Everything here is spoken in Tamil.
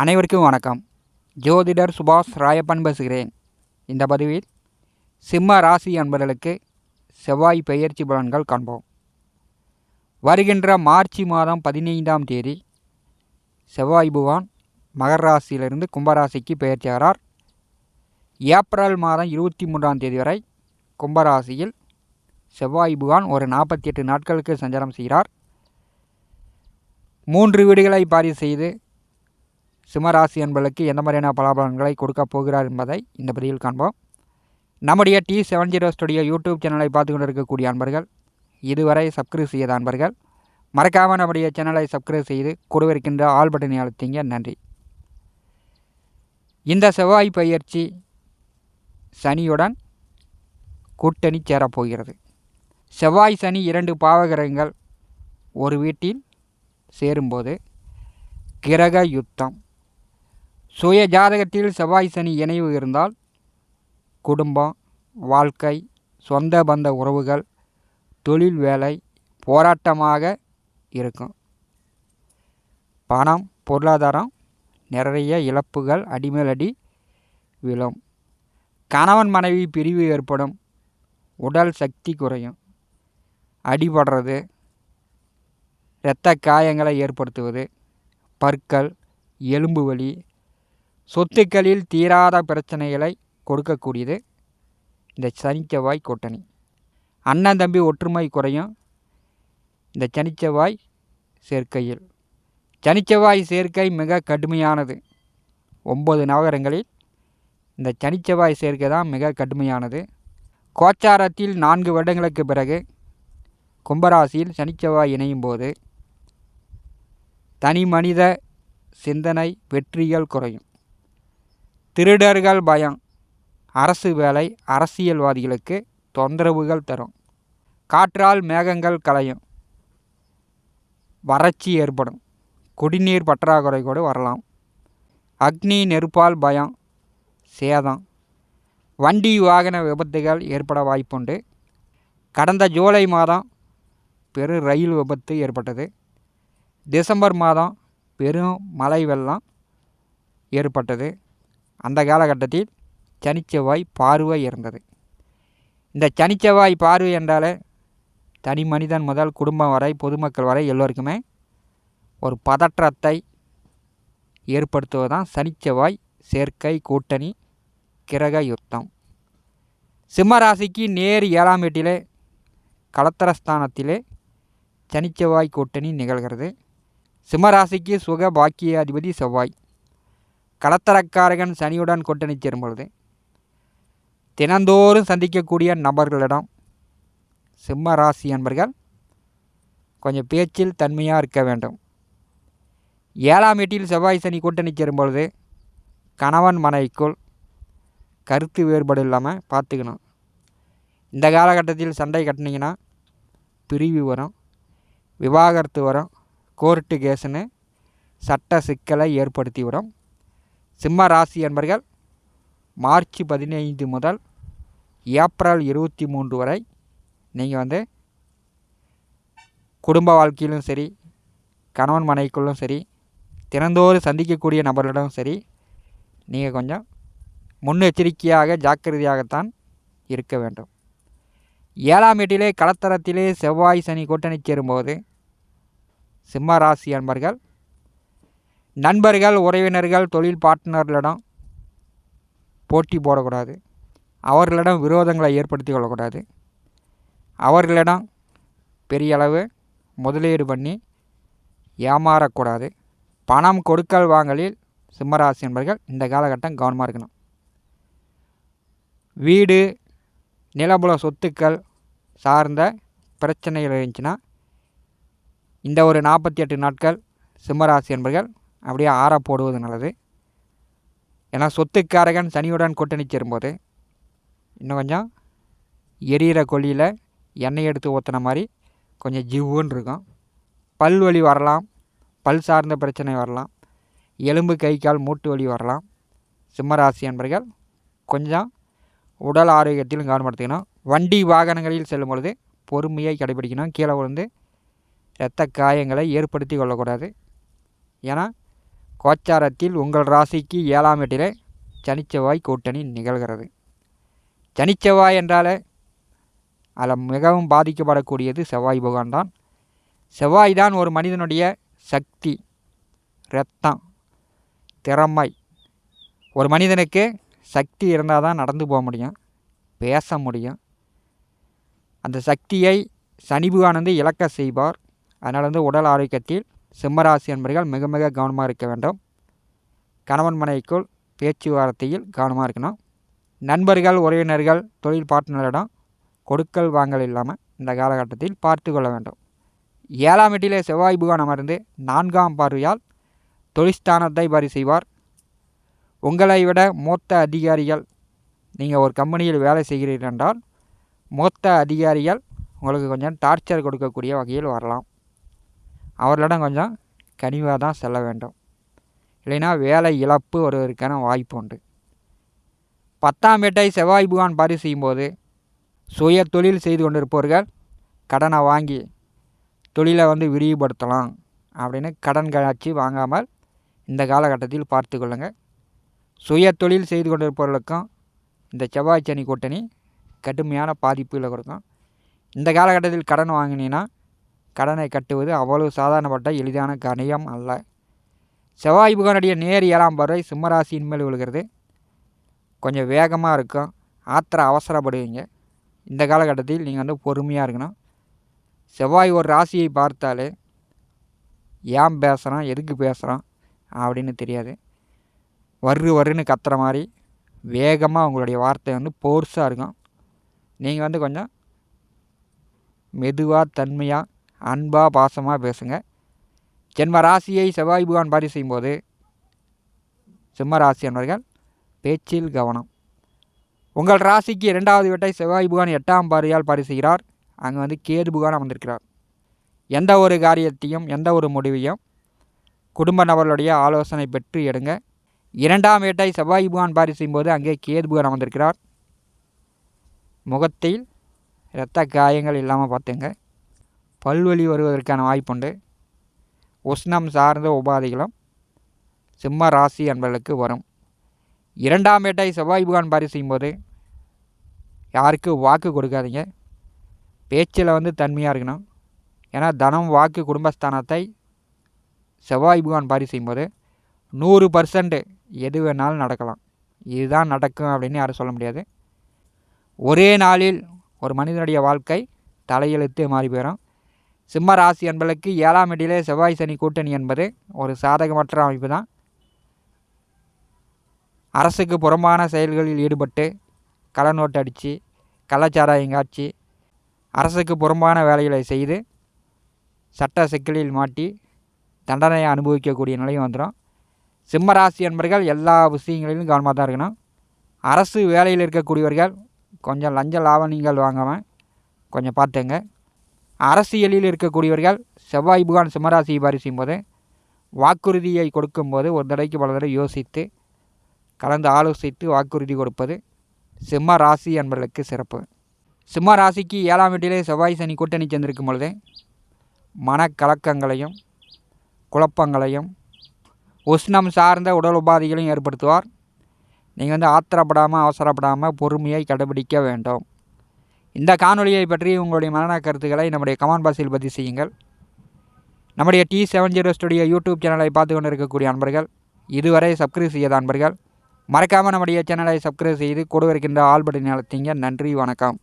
அனைவருக்கும் வணக்கம். ஜோதிடர் சுபாஷ் ராயப்பன் பேசுகிறேன். இந்த பதிவில் சிம்ம ராசி என்பதற்கு செவ்வாய் பெயர்ச்சி பலன்கள் காண்போம். வருகின்ற மார்ச் மாதம் பதினைந்தாம் தேதி செவ்வாய் புகான் மகர ராசியிலிருந்து கும்பராசிக்கு பெயர்ச்சியாகிறார் ஏப்ரல் மாதம் இருபத்தி மூன்றாம் தேதி வரை கும்பராசியில் செவ்வாய் புகான் ஒரு நாற்பத்தி எட்டு நாட்களுக்கு சஞ்சாரம் செய்கிறார். மூன்று வீடுகளை பாரி செய்து சிம்மராசி என்பதற்கு எந்த மாதிரியான பலாபலன்களை கொடுக்க போகிறார் என்பதை இந்த பதிவில் காண்போம். நம்முடைய T seven zero studio YouTube சேனலை பார்த்து கொண்டு இருக்கக்கூடிய அன்பர்கள் இதுவரை சப்ஸ்கிரைப் செய்யாத அன்பர்கள் மறக்காமல் நம்முடைய சேனலை சப்ஸ்கிரைப் செய்து கொடுவிருக்கின்ற ஆல் பட்டனை அழுத்திங்க. நன்றி. இந்த செவ்வாய் பயிற்சி சனியுடன் கூட்டணி சேரப்போகிறது செவ்வாய் சனி இரண்டு பாவகிரகங்கள் ஒரு வீட்டில் சேரும்போது கிரக யுத்தம். சுய ஜாதகத்தில் செவ்வாய் சனி இணைவு இருந்தால் குடும்பம் வாழ்க்கை சொந்த பந்த உறவுகள் தொழில் வேலை போராட்டமாக இருக்கும். பணம் பொருளாதாரம் நிறைய இழப்புகள் அடிமேல் அடி விழும். கணவன் மனைவி பிரிவு ஏற்படும். உடல் சக்தி குறையும். அடிபடுறது இரத்த காயங்களை ஏற்படுத்துவது பற்கள் எலும்பு வலி சொத்துக்களில் தீராத பிரச்சனைகளை கொடுக்கக்கூடியது இந்த சனிச்செவ்வாய் கூட்டணி. அண்ணன் தம்பி ஒற்றுமை குறையும். இந்த சனிச்செவ்வாய் சேர்க்கையில். சனிச்செவ்வாய் சேர்க்கை மிக கடுமையானது. ஒம்பது நவகரங்களில் இந்த சனிச்செவ்வாய் சேர்க்கை தான் மிக கடுமையானது. கோச்சாரத்தில் நான்கு வருடங்களுக்கு பிறகு கும்பராசியில் சனிச்செவ்வாய் இணையும் போது தனி மனித சிந்தனை வெற்றிகள் குறையும். திருடர்கள் பயம். அரசு வேலை அரசியல்வாதிகளுக்கு தொந்தரவுகள் தரும். காற்றால் மேகங்கள் கலையும். வறட்சி ஏற்படும். குடிநீர் பற்றாக்குறை கூட வரலாம். அக்னி நெருப்பால் பயம் சேதம். வண்டி வாகன விபத்துகள் ஏற்பட வாய்ப்புண்டு. கடந்த ஜூலை மாதம் பெரு ரயில் விபத்து ஏற்பட்டது. டிசம்பர் மாதம் பெரும் மழை வெள்ளம் ஏற்பட்டது. அந்த காலகட்டத்தில் சனிச்செவ்வாய் பார்வை இருந்தது. இந்த சனிச்செவ்வாய் பார்வை என்றாலே தனி மனிதன் முதல் குடும்பம் வரை பொதுமக்கள் வரை எல்லோருக்குமே ஒரு பதற்றத்தை ஏற்படுத்துவதுதான் சனிச்செவ்வாய் சேர்க்கை கூட்டணி கிரக யுத்தம். சிம்மராசிக்கு நேர் ஏழாம் வீட்டிலே கலத்தரஸ்தானத்திலே சனிச்செவ்வாய் கூட்டணி நிகழ்கிறது. சிம்மராசிக்கு சுக பாக்கிய அதிபதி செவ்வாய். கலத்தரக்காரகன் சனியுடன் கூட்டணி சேரும் பொழுது தினந்தோறும் சந்திக்கக்கூடிய நபர்களிடம் சிம்ம ராசி என்பர்கள் கொஞ்சம் பேச்சில் தன்மையாக இருக்க வேண்டும். ஏழாம் வீட்டில் செவ்வாய் சனி கூட்டணி சேரும் பொழுது கணவன் மனைவிக்குள் கருத்து வேறுபாடு இல்லாமல் பார்த்துக்கணும். இந்த காலகட்டத்தில் சண்டை கட்டினீங்கன்னா பிரிவு வரும் விவாகரத்து வரும் கோர்ட்டு கேஸுன்னு சட்ட சிக்கலை ஏற்படுத்தி விடும். சிம்ம ராசி என்பர்கள் மார்ச் பதினைந்து முதல் ஏப்ரல் இருபத்தி மூன்று வரை நீங்கள் வந்து குடும்ப வாழ்க்கையிலும் சரி கணவன் மனைவிக்குள்ளும் சரி தினந்தோறும் சந்திக்கக்கூடிய நபர்களிடம் சரி நீங்கள் கொஞ்சம் முன்னெச்சரிக்கையாக ஜாக்கிரதையாகத்தான் இருக்க வேண்டும். ஏழாம் வீட்டிலே களத்தரத்திலே செவ்வாய் சனி கூட்டணி சேரும்போது சிம்ம ராசி அன்பர்கள் நண்பர்கள் உறவினர்கள் தொழில் பார்ட்னர்களிடம் போட்டி போடக்கூடாது. அவர்களிடம் விரோதங்களை ஏற்படுத்தி கொள்ளக்கூடாது. அவர்களிடம் பெரிய அளவு முதலீடு பண்ணி ஏமாறக்கூடாது. பணம் கொடுக்கல் வாங்கலில் சிம்மராசி என்பர்கள் இந்த காலகட்டம் கவனமாக இருக்கணும். வீடு நிலபுல சொத்துக்கள் சார்ந்த பிரச்சனைகள் இருந்துச்சுன்னா இந்த ஒரு நாற்பத்தி எட்டு நாட்கள் சிம்மராசி என்பர்கள் அப்படியே ஆற போடுவது நல்லது. ஏன்னா சொத்துக்காரகன் சனியுடன் கூட்டணி சேரும்போது இன்னும் கொஞ்சம் எரியிற கொல்லியில் எண்ணெய் எடுத்து ஊற்றுன மாதிரி கொஞ்சம் ஜிவ்வுன்னு இருக்கும். பல் வலி வரலாம். பல் சார்ந்த பிரச்சனை வரலாம். எலும்பு கை கால் மூட்டு வலி வரலாம். சிம்மராசி என்பர்கள் கொஞ்சம் உடல் ஆரோக்கியத்திலும் கவனப்படுத்திக்கணும். வண்டி வாகனங்களில் செல்லும் பொழுது பொறுமையை கடைபிடிக்கணும். கீழே விழுந்து இரத்த காயங்களை ஏற்படுத்தி கொள்ளக்கூடாது. ஏன்னா கோச்சாரத்தில் உங்கள் ராசிக்கு ஏழாம் எட்டிலே சனிச்செவ்வாய் கூட்டணி நிகழ்கிறது. சனிச்செவ்வாய் என்றாலே அதில் மிகவும் பாதிக்கப்படக்கூடியது செவ்வாய் பகவான் தான். செவ்வாய் தான் ஒரு மனிதனுடைய சக்தி ரத்தம் திறமை. ஒரு மனிதனுக்கு சக்தி இருந்தால் தான் நடந்து போக முடியும் பேச முடியும். அந்த சக்தியை சனிபுகானந்து வந்து இழக்க செய்வார். அதனால் வந்து உடல் ஆரோக்கியத்தில் சிம்மராசி என்பர்கள் மிக மிக கவனமாக இருக்க வேண்டும். கணவன் மனைவிக்குள் பேச்சுவார்த்தையில் கவனமாக இருக்கணும். நண்பர்கள் உறவினர்கள் தொழில் பார்ட்னரிடம் கொடுக்கல் வாங்கல் இல்லாமல் இந்த காலகட்டத்தில் பார்த்து கொள்ள வேண்டும். ஏழாம் வீட்டிலே செவ்வாய் புகான் அமர்ந்து நான்காம் பார்வையால் தொழிற்ஸ்தானத்தை பரி செய்வார். உங்களை விட மூத்த அதிகாரிகள் நீங்கள் ஒரு கம்பெனியில் வேலை செய்கிறீர்கள் என்றால் மூத்த அதிகாரிகள் உங்களுக்கு கொஞ்சம் டார்ச்சர் கொடுக்கக்கூடிய வகையில் வரலாம். அவர்களிடம் கொஞ்சம் கனிவாக தான் செல்ல வேண்டும். இல்லைன்னா வேலை இழப்பு வருவதற்கான வாய்ப்பு உண்டு. பத்தாம் வேட்டை செவ்வாய் புகான் பாரி செய்யும்போது சுய தொழில் செய்து கொண்டிருப்பவர்கள் கடனை வாங்கி தொழிலை வந்து விரிவுபடுத்தலாம் அப்படின்னு கடன் காட்சி வாங்காமல் இந்த காலகட்டத்தில் பார்த்து கொள்ளுங்கள். சுய தொழில் செய்து கொண்டிருப்பவர்களுக்கும் இந்த செவ்வாய் சனி கூட்டணி கடுமையான பாதிப்புகளை கொடுக்கும். இந்த காலகட்டத்தில் கடன் வாங்கினீங்கன்னா கடனை கட்டுவது அவ்வளவு சாதாரணப்பட்ட எளிதான கணியம் அல்ல. செவ்வாய் புகனுடைய நேர் ஏழாம் பார்வை சிம்மராசியின் மேல் விழுகிறது. கொஞ்சம் வேகமாக இருக்கும் ஆத்திர அவசரப்படுவீங்க. இந்த காலகட்டத்தில் நீங்கள் வந்து பொறுமையாக இருக்கணும். செவ்வாய் ஒரு ராசியை பார்த்தாலே ஏன் பேசுகிறோம் எதுக்கு பேசுகிறோம் அப்படின்னு தெரியாது. வரு வருன்னு கத்துற மாதிரி வேகமாக உங்களுடைய வார்த்தை வந்து போர்ஸாக இருக்கும். நீங்கள் வந்து கொஞ்சம் மெதுவாக தன்மையாக அன்பாக பாசமாக பேசுங்க. ஜென்ம ராசியை செவ்வாய் புகான் பாரி செய்யும்போது சிம்ம ராசி என்பவர்கள் பேச்சில் கவனம். உங்கள் ராசிக்கு இரண்டாவது வீட்டை செவ்வாய் புகான் எட்டாம் பாரியால் பாரி செய்கிறார். அங்கே வந்து கேது புகான் அமர்ந்திருக்கிறார். எந்த ஒரு காரியத்தையும் எந்த ஒரு முடிவையும் குடும்ப நபர்களுடைய ஆலோசனை பெற்று எடுங்க. இரண்டாம் வேட்டை செவ்வாய் புகான் பாரி செய்யும்போது அங்கே கேது புகான் அமர்ந்திருக்கிறார். முகத்தில் இரத்த காயங்கள் இல்லாமல் பார்த்துங்க. பல்வலி வருவதற்கான வாய்ப்புண்டு. உஷ்ணம் சார்ந்த உபாதைகளும் சிம்ம ராசி என்பதற்கு வரும். இரண்டாம் வேட்டை செவ்வாய் புகான் பாரி செய்யும்போது யாருக்கு வாக்கு கொடுக்காதீங்க. பேச்சில் வந்து தன்மையாக இருக்கணும். ஏன்னா தனம் வாக்கு குடும்பஸ்தானத்தை செவ்வாய் புகான் பாரி செய்யும்போது நூறு பர்சன்ட் எது வேணாலும் நடக்கலாம். இதுதான் நடக்கும் அப்படின்னு யாரும் சொல்ல முடியாது. ஒரே நாளில் ஒரு மனிதனுடைய வாழ்க்கை தலையெழுத்து மாறி போயிடும் சிம்ம ராசி என்பதற்கு ஏழாம் இடையிலே செவ்வாய் சனி கூட்டணி என்பது ஒரு சாதகமற்ற அமைப்பு தான் அரசுக்கு புறம்பான செயல்களில் ஈடுபட்டு கலநோட்டு அடித்து கள்ளச்சாராயம் காட்சி அரசுக்கு புறம்பான வேலைகளை செய்து சட்ட சிக்கலில் மாட்டி தண்டனையை அனுபவிக்கக்கூடிய நிலையும் வந்துடும் சிம்ம ராசி என்பர்கள் எல்லா விஷயங்களிலும் கவனமாக தான் இருக்கணும். அரசு வேலையில் இருக்கக்கூடியவர்கள் கொஞ்சம் லஞ்ச லாவணிகள் வாங்காமல் கொஞ்சம் பார்த்துங்க. அரசியலில் இருக்கக்கூடியவர்கள் செவ்வாய் புகான் சிம்மராசியை பரிசும் போது வாக்குறுதியை கொடுக்கும்போது ஒரு தடவைக்கு பல தடவை யோசித்து கலந்து ஆலோசித்து வாக்குறுதி கொடுப்பது சிம்ம ராசி என்பதற்கு சிறப்பு. சிம்ம ராசிக்கு ஏழாம் வீட்டிலே செவ்வாய் சனி கூட்டணி சேர்ந்திருக்கும் பொழுது மனக்கலக்கங்களையும் குழப்பங்களையும் உஷ்ணம் சார்ந்த உடல் உபாதைகளையும் ஏற்படுத்துவார். நீங்கள் வந்து ஆத்திரப்படாமல் அவசரப்படாமல் பொறுமையை கடைபிடிக்க வேண்டும். இந்த காணொலியை பற்றி உங்களுடைய மரண கருத்துக்களை நம்முடைய கமெண்ட் பாக்ஸில் பதிவு செய்யுங்கள். நம்முடைய T seven zero studio YouTube சேனலை பார்த்து கொண்டு இருக்கக்கூடிய அன்பர்கள் இதுவரை சப்ஸ்கிரைப் செய்யாத அன்பர்கள் மறக்காமல் நம்முடைய சேனலை சப்ஸ்கிரைப் செய்து கூட இருக்கின்ற ஆல் பட்டன் நன்றி வணக்கம்.